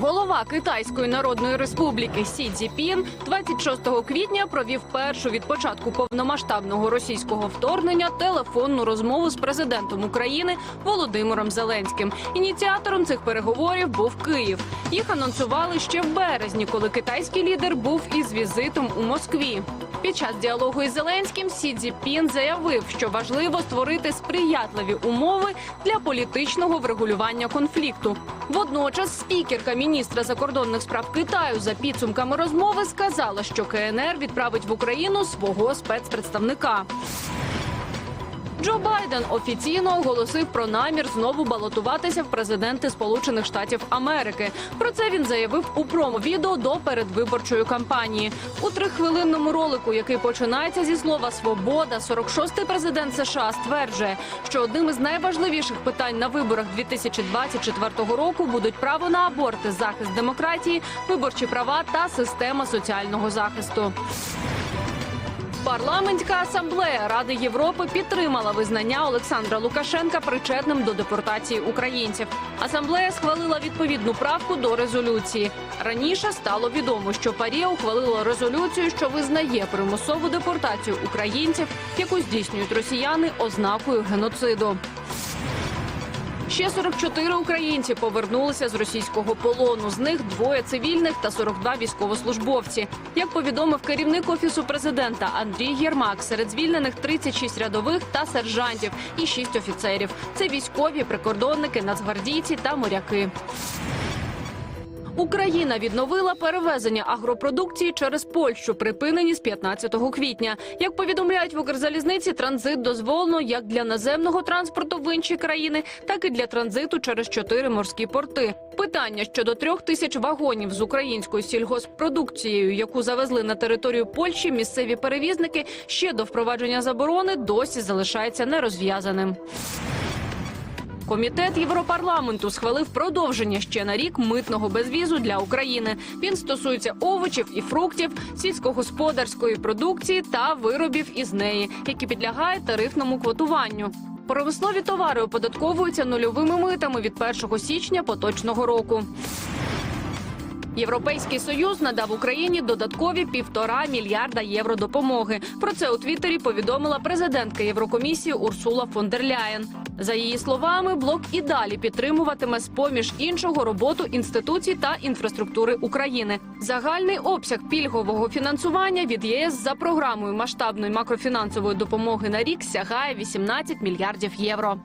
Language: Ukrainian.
Голова Китайської Народної Республіки Сі Цзіпін 26 квітня провів першу від початку повномасштабного російського вторгнення телефонну розмову з президентом України Володимиром Зеленським. Ініціатором цих переговорів був Київ. Їх анонсували ще в березні, коли китайський лідер був із візитом у Москві. Під час діалогу із Зеленським Сі Цзіпін заявив, що важливо створити сприятливі умови для політичного врегулювання конфлікту. Водночас спікерка міністра закордонних справ Китаю за підсумками розмови сказала, що КНР відправить в Україну свого спецпредставника. Джо Байден офіційно оголосив про намір знову балотуватися в президенти Сполучених Штатів Америки. Про це він заявив у промо-відео до передвиборчої кампанії. У трихвилинному ролику, який починається зі слова Свобода, 46-й президент США стверджує, що одним із найважливіших питань на виборах 2024 року будуть право на аборти, захист демократії, виборчі права та система соціального захисту. Парламентська асамблея Ради Європи підтримала визнання Олександра Лукашенка причетним до депортації українців. Асамблея схвалила відповідну правку до резолюції. Раніше стало відомо, що Парія ухвалила резолюцію, що визнає примусову депортацію українців, яку здійснюють росіяни ознакою геноциду. Ще 44 українці повернулися з російського полону. З них двоє цивільних та 42 військовослужбовці. Як повідомив керівник офісу президента Андрій Єрмак, серед звільнених 36 рядових та сержантів і 6 офіцерів. Це військові, прикордонники, нацгвардійці та моряки. Україна відновила перевезення агропродукції через Польщу, припинені з 15 квітня. Як повідомляють в Укрзалізниці, транзит дозволено як для наземного транспорту в інші країни, так і для транзиту через чотири морські порти. Питання щодо трьох тисяч вагонів з українською сільгоспродукцією, яку завезли на територію Польщі, місцеві перевізники ще до впровадження заборони досі залишається нерозв'язаним. Комітет Європарламенту схвалив продовження ще на рік митного безвізу для України. Він стосується овочів і фруктів, сільськогосподарської продукції та виробів із неї, які підлягають тарифному квотуванню. Промислові товари оподатковуються нульовими митами від 1 січня поточного року. Європейський союз надав Україні додаткові півтора мільярда євро допомоги. Про це у Твіттері повідомила президентка Єврокомісії Урсула фон дер Ляєн. За її словами, блок і далі підтримуватиме з поміж іншого роботу інституцій та інфраструктури України. Загальний обсяг пільгового фінансування від ЄС за програмою масштабної макрофінансової допомоги на рік сягає 18 мільярдів євро.